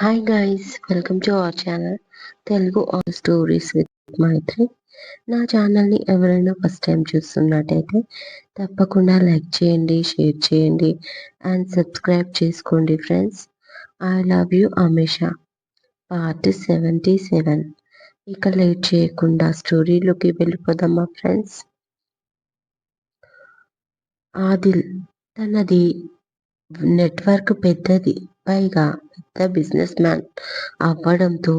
Hi guys welcome to our channel Telugu all stories with Maitri నా ఛానల్ని ఎవరైనా first time చూస్తున్నట్టయితే తప్పకుండా లైక్ చేయండి షేర్ చేయండి అండ్ సబ్స్క్రైబ్ చేసుకోండి friends I love you Amesha part seventy seven ఇక లేట్ చేయకుండా స్టోరీలోకి వెళ్ళిపోదామా ఫ్రెండ్స్ ఆదిల్ తనది నెట్వర్క్ పెద్దది. పైగా పెద్ద బిజినెస్ మ్యాన్ అవ్వడంతో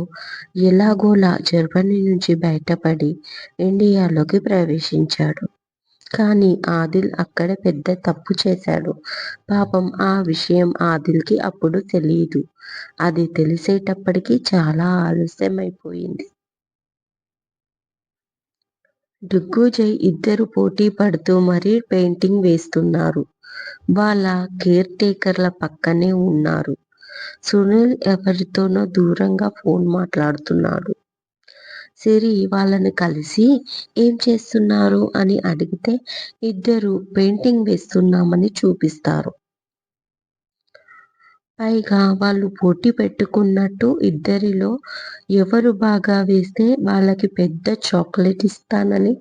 ఎలాగోలా జర్మనీ నుంచి బయటపడి ఇండియాలోకి ప్రవేశించాడు. కానీ ఆదిల్ అక్కడ పెద్ద తప్పు చేశాడు. పాపం ఆ విషయం ఆదిల్కి అప్పుడు తెలియదు అది తెలిసేటప్పటికి చాలా ఆలస్యమైపోయింది. డుగ్గుజై ఇద్దరు పోటీ పడుతూ మరీ పెయింటింగ్ వేస్తున్నారు. వాళ్ళ కేర్ టేకర్ల పక్కనే ఉన్నారు. సునీల్ ఎవరితోనో దూరంగా ఫోన్ మాట్లాడుతున్నాడు. సిరి వాళ్ళని కలిసి ఏం చేస్తున్నారు అని అడిగితే ఇద్దరు పెయింటింగ్ వేస్తున్నామని చూపిస్తారు. పైగా వాళ్ళు పోటీ పెట్టుకున్నట్టు ఇద్దరిలో ఎవరు బాగా వేస్తే వాళ్ళకి పెద్ద చాక్లెట్ ఇస్తానని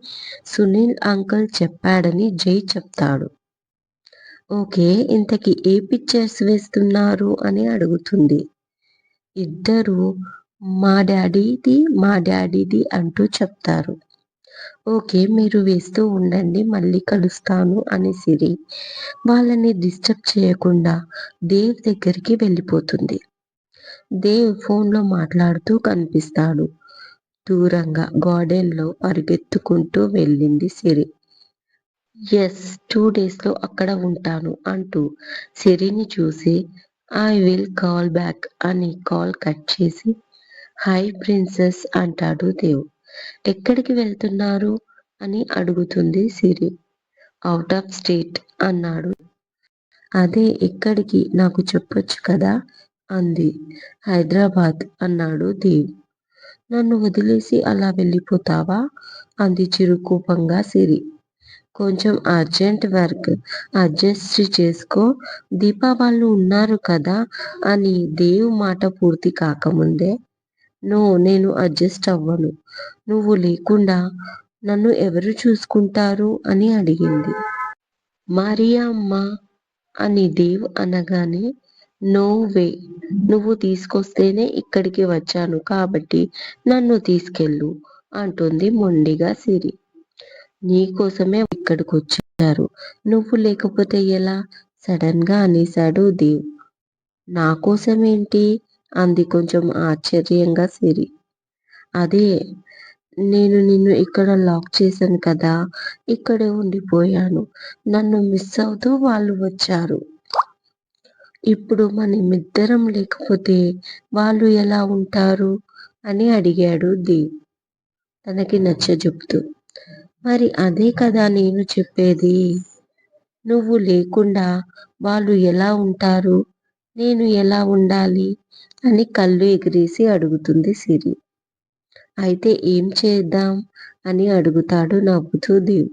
సునీల్ అంకుల్ చెప్పాడని జై చెప్తాడు. ఓకే ఇంతకీ ఏ పిక్చర్స్ వేస్తున్నారు అని అడుగుతుంది. ఇద్దరు మా డాడీది మా డాడీది అంటూ చెప్తారు. ఓకే మీరు వేస్తూ ఉండండి మళ్ళీ కలుస్తాను అని సిరి వాళ్ళని డిస్టర్బ్ చేయకుండా దేవ్ దగ్గరికి వెళ్ళిపోతుంది. దేవ్ ఫోన్లో మాట్లాడుతూ కనిపిస్తాడు. దూరంగా గార్డెన్లో పరిగెత్తుకుంటూ వెళ్ళింది సిరి. ఎస్ టూ డేస్లో అక్కడ ఉంటాను అంటూ సిరిని చూసి ఐ విల్ కాల్ బ్యాక్ అని కాల్ కట్ చేసి హై ప్రిన్సెస్ అంటాడు దేవ్. ఎక్కడికి వెళ్తున్నారు? అని అడుగుతుంది సిరి. అవుట్ ఆఫ్ స్టేట్ అన్నాడు. అదే ఎక్కడికి నాకు చెప్పొచ్చు కదా అంది. హైదరాబాద్ అన్నాడు దేవ్. నన్ను వదిలేసి అలా వెళ్ళిపోతావా? అంది చిరుకోపంగా సిరి. కొంచెం అర్జెంట్ వర్క్ అడ్జస్ట్ చేసుకో. దీపా వాళ్ళు ఉన్నారు కదా అని దేవ్ మాట పూర్తి కాకముందే. నో నేను అడ్జస్ట్ అవ్వను. నువ్వు లేకుండా నన్ను ఎవరు చూసుకుంటారు అని అడిగింది. మారియా అమ్మ అని దేవ్ అనగానే నో వే నువ్వు తీసుకొస్తేనే ఇక్కడికి వచ్చాను కాబట్టి నన్ను తీసుకెళ్ళు అంటుంది మొండిగా సిరి. నీకోసమే ఇక్కడికి వచ్చారు నువ్వు లేకపోతే ఎలా? సడన్గా అనేశాడు దేవ్. నా ఏంటి అంది కొంచెం ఆశ్చర్యంగా సిరి. అదే నేను నిన్ను ఇక్కడ లాక్ చేశాను కదా ఇక్కడే ఉండిపోయాను. నన్ను మిస్ అవుతూ వాళ్ళు వచ్చారు. ఇప్పుడు మనమిద్దరం లేకపోతే వాళ్ళు ఎలా ఉంటారు? అని అడిగాడు దేవ్. తనకి నచ్చ చెప్తూ మరి అదే కదా నేను చెప్పేది. నువ్వు లేకుండా వాళ్ళు ఎలా ఉంటారు? నేను ఎలా ఉండాలి? అని కళ్ళు ఎగిరేసి అడుగుతుంది సిరి. అయితే ఏం చేద్దాం? అని అడుగుతాడు నవ్వుతూ దేవ్.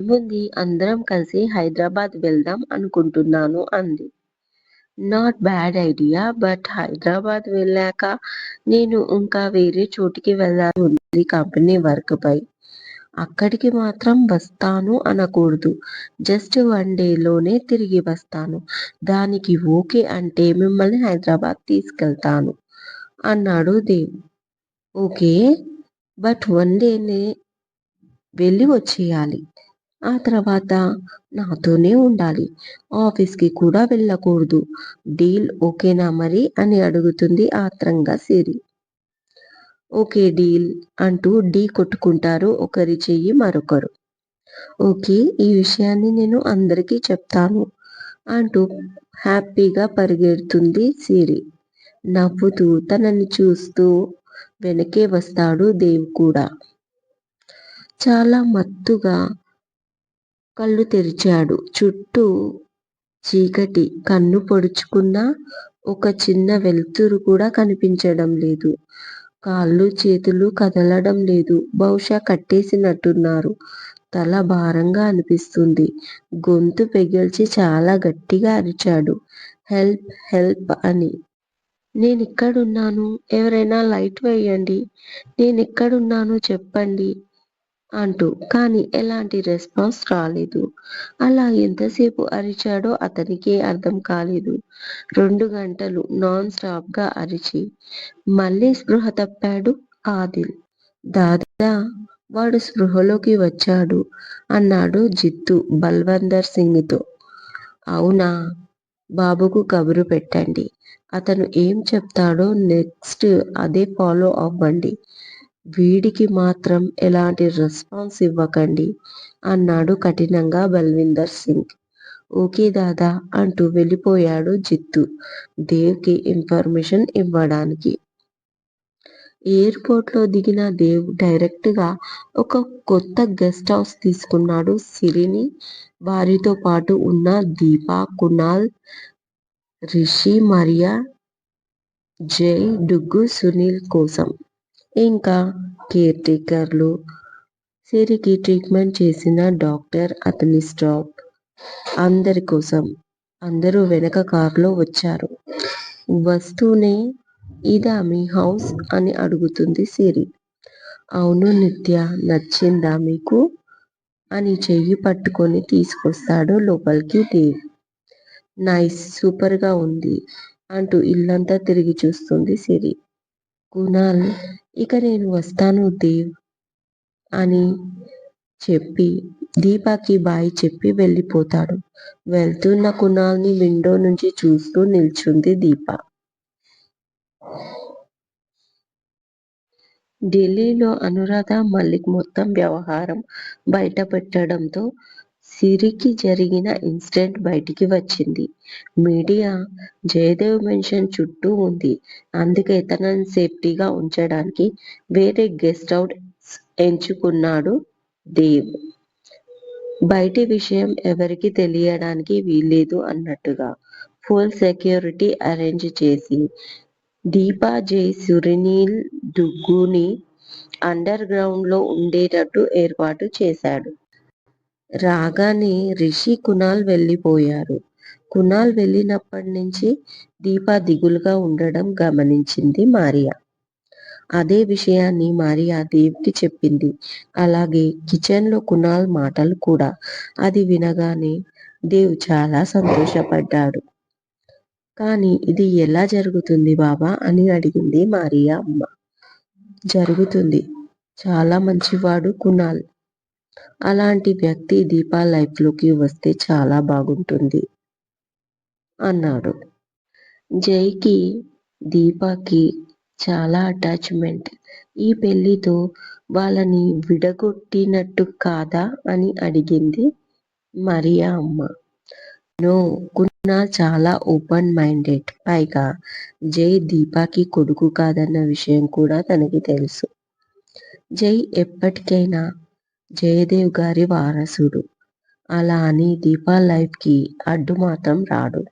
ఏముంది? అందరం కలిసి హైదరాబాద్ వెళ్దాం అనుకుంటున్నాను అంది. Not bad idea but Hyderabad వెళ్ళాక నేను ఇంకా వేరే చోటికి వెళ్ళాలి. ఉంది కంపెనీ వర్క్ పై అక్కడికి మాత్రం వస్తాను అనకూడదు. జస్ట్ వన్ డేలోనే తిరిగి వస్తాను. దానికి ఓకే అంటే మిమ్మల్ని హైదరాబాద్ తీసుకెళ్తాను. అన్నాడు దేవ్ ఓకే బట్ వన్ డేనే వెళ్ళి వచ్చేయాలి. ఆ తర్వాత నాతోనే ఉండాలి. ఆఫీస్కి కూడా వెళ్ళకూడదు. డీల్ ఓకేనా మరి? అని అడుగుతుంది ఆత్రంగా సిరి. ఓకే డీల్ అంటూ డీ కొట్టుకుంటారు. ఒకరి చెయ్యి మరొకరు. ఓకే ఈ విషయాన్ని నేను అందరికీ చెప్తాను అంటూ హ్యాపీగా పరిగెడుతుంది సిరి. నవ్వుతూ తనని చూస్తూ వెనకే వస్తాడు దేవ్ కూడా. చాలా మత్తుగా కళ్ళు తెరిచాడు. చుట్టూ చీకటి కన్ను పొడుచుకున్న ఒక చిన్న వెలుతురు కూడా కనిపించడం లేదు. కాళ్ళు చేతులు కదలడం లేదు. బహుశా కట్టేసినట్టున్నారు. తల భారంగా అనిపిస్తుంది. గొంతు పెగిల్చి చాలా గట్టిగా అరిచాడు. హెల్ప్ హెల్ప్ అని. నేనిక్కడున్నాను. ఎవరైనా లైట్ వేయండి. నేనిక్కడున్నాను చెప్పండి. అంటూ. కానీ ఎలాంటి రెస్పాన్స్ రాలేదు. అలా ఎంతసేపు అరిచాడో అతనికే అర్థం కాలేదు. రెండు గంటలు నాన్ స్టాప్గా అరిచి. మళ్ళీ స్పృహ తప్పాడు ఆదిల్. దాదా వాడు స్పృహలోకి వచ్చాడు అన్నాడు జిత్తు బల్వందర్ సింగ్తో. అవునా? బాబుకు కబురు పెట్టండి. అతను ఏం చెప్తాడో నెక్స్ట్ అదే ఫాలో అవ్వండి. వీడికి మాత్రం ఎలాంటి రెస్పాన్స్ ఇవ్వకండి అన్నాడు కఠినంగా బల్విందర్ సింగ్. ఓకే దాదా అంటూ వెళ్ళిపోయాడు జిత్తు దేవ్కి ఇన్ఫర్మేషన్ ఇవ్వడానికి. ఎయిర్పోర్ట్లో దిగిన దేవ్ డైరెక్ట్గా ఒక కొత్త గెస్ట్ హౌస్ తీసుకున్నాడు సిరిని. వారితో పాటు ఉన్న దీప కునాల్ రిషి మరియా జై డుగ్గు సునీల్ కోసం. ఇంకా కేర్ టేకర్లు సిరికి ట్రీట్మెంట్ చేసిన డాక్టర్ అతని స్టాఫ్ అందరి కోసం. అందరూ వెనక కారులో వచ్చారు. వస్తూనే ఇదా మీ హౌస్? అని అడుగుతుంది సిరి. అవును నిత్య నచ్చిందా మీకు? అని చెయ్యి పట్టుకొని తీసుకొస్తాడు లోపలికి దేవ్. నైస్ సూపర్గా ఉంది అంటూ ఇల్లంతా తిరిగి చూస్తుంది సిరి. కునాల్ ఇక నేను వస్తాను దేవ్ అని చెప్పి దీపాకి బాయ్ చెప్పి వెళ్ళిపోతాడు. వెళ్తున్న కునాల్ని విండో నుంచి చూస్తూ నిల్చుంది దీప. ఢిల్లీలో అనురాధ మల్లిక్ మొత్తం వ్యవహారం బయటపెట్టడంతో సిరికి జరిగిన ఇన్సిడెంట్ బయటికి వచ్చింది. మీడియా జయదేవ్ మెన్షన్ చుట్టూ ఉంది. అందుకే తనని సేఫ్టీగా ఉంచడానికి వేరే గెస్ట్ హౌస్ ఎంచుకున్నాడు దేవ్. బయటి విషయం ఎవరికీ తెలియడానికి వీల్లేదు అన్నట్టుగా ఫుల్ సెక్యూరిటీ అరేంజ్ చేసి దీపా జై. సురినీల్ దుగ్గుని అండర్ గ్రౌండ్లో ఉండేటట్టు ఏర్పాటు చేశాడు. రాగానే రిషి కునాల్ వెళ్ళిపోయారు. కునాల్ వెళ్ళినప్పటి నుంచి దీప దిగులుగా ఉండడం గమనించింది మారియా. అదే విషయాన్ని మారియా దేవ్కి చెప్పింది. అలాగే కిచెన్లో కునాల్ మాటలు కూడా. అది వినగానే దేవ్ చాలా సంతోషపడ్డాడు. కానీ ఇది ఎలా జరుగుతుంది బాబా? అని అడిగింది మారియా అమ్మ. జరుగుతుంది. చాలా మంచివాడు కునాల్. అలాంటి వ్యక్తి దీపా లైఫ్లోకి వస్తే చాలా బాగుంటుంది అన్నాడు. జైకి దీపాకి చాలా అటాచ్మెంట్. ఈ పెళ్ళితో వాళ్ళని విడగొట్టినట్టు కాదా అని అడిగింది మరియా అమ్మ. నో కునాల్ చాలా ఓపెన్ మైండెడ్. పైగా జై దీపాకి కొడుకు కాదన్న విషయం కూడా తనకి తెలుసు. జై ఎప్పటికైనా జయదేవ్ గారి వారసుడు. అలా అని దీప లైఫ్కి అడ్డు మాత్రం రాడు.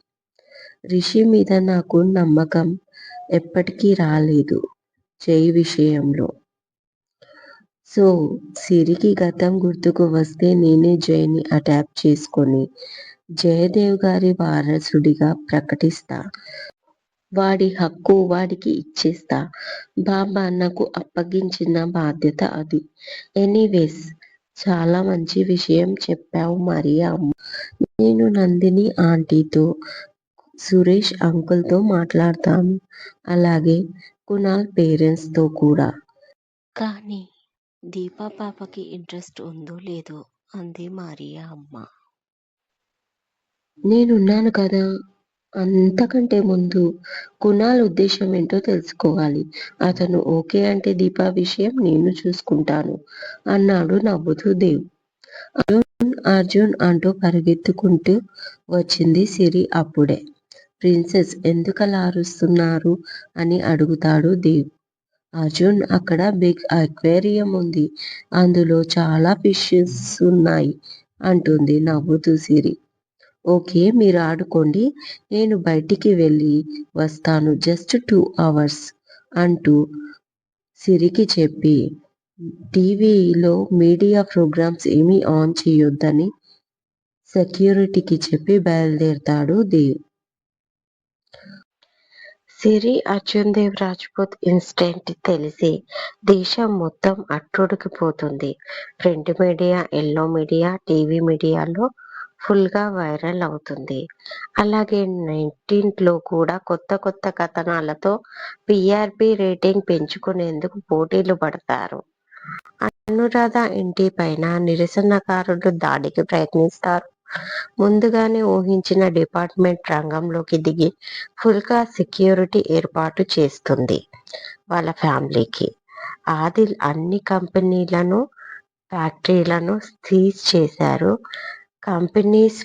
రిషి మీద నాకు నమ్మకం ఎప్పటికీ రాలేదు జై విషయంలో. సో సిరికి గతం గుర్తుకు వస్తే నేనే జైని అటాప్ చేసుకొని జయదేవ్ గారి వారసుడిగా ప్రకటిస్తా. వాడి హక్కు వాడికి ఇచ్చేస్తా. బాబా నాకు అప్పగించిన బాధ్యత అది. ఎనీవేస్ చాలా మంచి విషయం చెప్పావు మరియా అమ్మ. నేను నందిని ఆంటీతో సురేష్ అంకుల్తో మాట్లాడతాను. అలాగే కునాల్ పేరెంట్స్తో కూడా. కానీ దీపా పాపకి ఇంట్రెస్ట్ ఉందో లేదో అంది మరియా అమ్మ. నేనున్నాను కదా. అంతకంటే ముందు కునాల్ ఉద్దేశం ఏంటో తెలుసుకోవాలి. అతను ఓకే అంటే దీపా విషయం నేను చూసుకుంటాను అన్నాడు నవ్వుతూ దేవ్. అర్జున్ అర్జున్ అంటూ పరిగెత్తుకుంటూ వచ్చింది సిరి అప్పుడే. ప్రిన్సెస్ ఎందుకలా అరుస్తున్నారు అని అడుగుతాడు దేవ్. అర్జున్ అక్కడ బిగ్ అక్వేరియం ఉంది అందులో చాలా ఫిషెస్ ఉన్నాయి అంటుంది నవ్వుతూ సిరి. ఓకే మీరు ఆడుకోండి. నేను బయటికి వెళ్ళి వస్తాను. జస్ట్ టూ అవర్స్ అంటూ సిరికి చెప్పి టీవీలో మీడియా ప్రోగ్రామ్స్ ఏమీ ఆన్ చేయొద్దని సెక్యూరిటీకి చెప్పి బయలుదేరతాడు దేవ్. సిరి అర్జున్ దేవ్ రాజ్పుత్ ఇన్సిడెంట్ తెలిసి దేశం మొత్తం అట్టుడికిపోతుంది. Print media yellow media TV మీడియాలో ఫుల్గా వైరల్ అవుతుంది. అలాగే నెట్టింట్లో కూడా కొత్త కొత్త కథనాలతో పిఆర్పి రేటింగ్ పెంచుకునేందుకు పోటీలు పడతారు. అనురాధ ఇంటి పైన నిరసనకారులు దాడికి ప్రయత్నిస్తారు. ముందుగానే ఊహించిన డిపార్ట్మెంట్ రంగంలోకి దిగి ఫుల్గా సెక్యూరిటీ ఏర్పాటు చేస్తుంది వాళ్ళ ఫ్యామిలీకి. ఆదిల్ అన్ని కంపెనీలను ఫ్యాక్టరీలను సీజ్ చేశారు. కంపెనీస్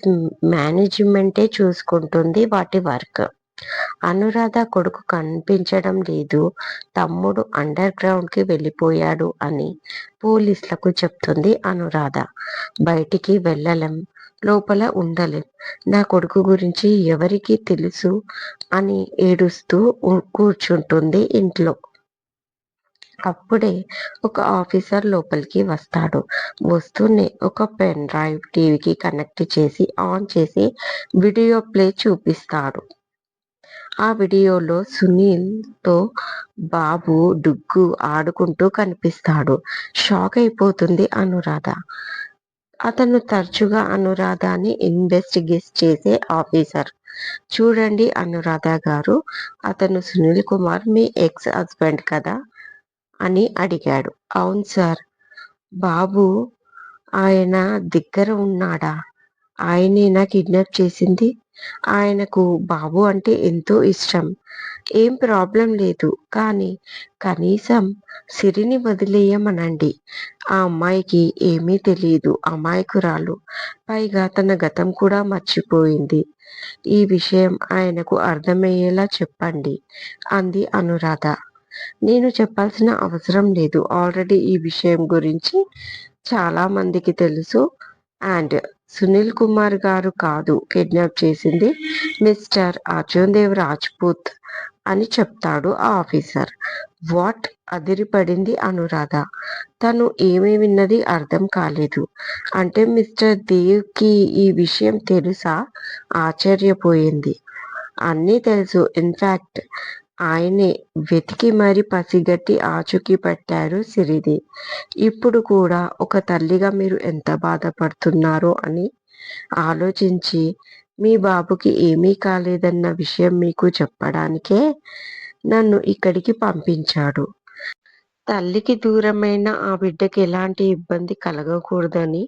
మేనేజ్మెంటే చూసుకుంటుంది వాటి వర్క్. అనురాధ కొడుకు కనిపించడం లేదు. తమ్ముడు అండర్ గ్రౌండ్కి వెళ్ళిపోయాడు అని పోలీసులకు చెప్తుంది అనురాధ. బయటికి వెళ్ళలేం లోపల ఉండలేం. నా కొడుకు గురించి ఎవరికి తెలుసు అని ఏడుస్తూ కూర్చుంటుంది ఇంట్లో. అప్పుడే ఒక ఆఫీసర్ లోపలికి వస్తాడు. వస్తూనే ఒక పెన్ డ్రైవ్ టీవీకి కనెక్ట్ చేసి ఆన్ చేసి వీడియో ప్లే చూపిస్తాడు. ఆ వీడియోలో సునీల్తో బాబు డుగ్గు ఆడుకుంటూ కనిపిస్తాడు. షాక్ అయిపోతుంది అనురాధ. అతను తరచుగా అనురాధని ఇన్వెస్టిగేట్ చేసే ఆఫీసర్. చూడండి అనురాధ గారు అతను సునీల్ కుమార్ మీ ఎక్స్ హస్బెండ్ కదా? అని అడిగాడు. అవును సార్. బాబు ఆయన దగ్గర ఉన్నాడా? ఆయనేనా కిడ్నాప్ చేసింది. ఆయనకు బాబు అంటే ఎంతో ఇష్టం. ఏం ప్రాబ్లం లేదు. కానీ కనీసం సిరిని వదిలేయమనండి. ఆ అమ్మాయికి ఏమీ తెలియదు అమాయకురాలు. పైగా తన గతం కూడా మర్చిపోయింది. ఈ విషయం ఆయనకు అర్థమయ్యేలా చెప్పండి అంది అనురాధ. నేను చెప్పాల్సిన అవసరం లేదు. ఆల్రెడీ ఈ విషయం గురించి చాలా మందికి తెలుసు. అండ్ సునీల్ కుమార్ గారు కాదు కిడ్నాప్ చేసింది మిస్టర్ అర్జున్ దేవ్ రాజ్పూత్ అని చెప్తాడు ఆ ఆఫీసర్. వాట్? అదిరిపడింది అనురాధ. తను ఏమీ విన్నది అర్థం కాలేదు. అంటే మిస్టర్ దేవ్కి ఈ విషయం తెలుసా? ఆశ్చర్యపోయింది. అన్నీ తెలుసు. ఇన్ఫ్యాక్ట్ ఆయనే వెతికి మరి పసిగట్టి ఆచూకీ పట్టారు సిరిది. ఇప్పుడు కూడా ఒక తల్లిగా మీరు ఎంత బాధపడుతున్నారో అని ఆలోచించి మీ బాబుకి ఏమీ కాలేదన్న విషయం మీకు చెప్పడానికే నన్ను ఇక్కడికి పంపించాడు. తల్లికి దూరమైన ఆ బిడ్డకి ఎలాంటి ఇబ్బంది కలగకూడదని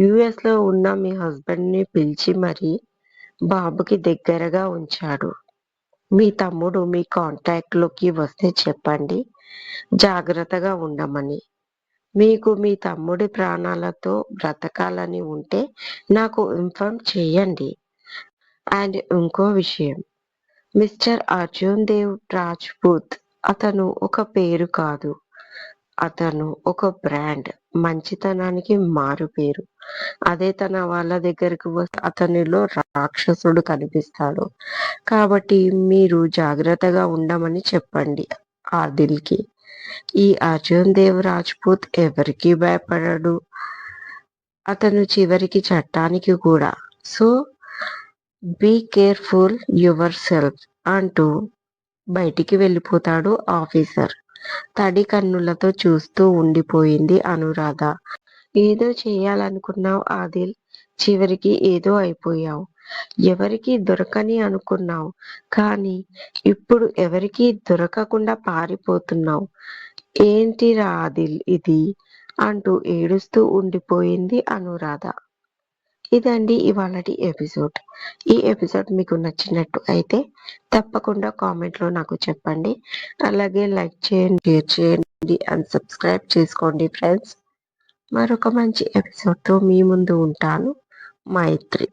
యుఎస్లో ఉన్న మీ హస్బెండ్ని పిలిచి మరీ బాబుకి దగ్గరగా ఉంచాడు. మీ తమ్ముడు మీ కాంటాక్ట్లోకి వస్తే చెప్పండి. జాగ్రత్తగా ఉండమని. మీకు మీ తమ్ముడి ప్రాణాలతో బ్రతకాలని ఉంటే నాకు ఇన్ఫార్మ్ చేయండి. అండ్ ఇంకో విషయం. మిస్టర్ అర్జున్ దేవ్ రాజ్పూత్ అతను ఒక పేరు కాదు. అతను ఒక బ్రాండ్. మంచితనానికి మారు పేరు. అదే తన వాళ్ళ దగ్గరకు వస్తే అతనిలో రాక్షసుడు కనిపిస్తాడు. కాబట్టి మీరు జాగ్రత్తగా ఉండమని చెప్పండి ఆదిల్కి. ఈ అర్జున్ దేవ్ రాజ్పూత్ ఎవరికి భయపడడు. అతను చివరికి చట్టానికి కూడా. So be careful yourself అంటూ బయటికి వెళ్ళిపోతాడు ఆఫీసర్. తడి కన్నులతో చూస్తూ ఉండిపోయింది అనురాధ. ఏదో చేయాలనుకున్నావు ఆదిల్. చివరికి ఏదో అయిపోయావు. ఎవరికి దొరకని అనుకున్నావు. కానీ ఇప్పుడు ఎవరికి దొరకకుండా పారిపోతున్నావు. ఏంటిరా ఆదిల్ ఇది? అంటూ ఏడుస్తూ ఉండిపోయింది అనురాధ. ఇదండి ఇవాళటి ఎపిసోడ్. ఈ ఎపిసోడ్ మీకు నచ్చినట్టు అయితే తప్పకుండా కామెంట్లో నాకు చెప్పండి. అలాగే లైక్ చేయండి షేర్ చేయండి అండ్ సబ్స్క్రైబ్ చేసుకోండి ఫ్రెండ్స్. మరొక మంచి ఎపిసోడ్తో మీ ముందు ఉంటాను. మైత్రి.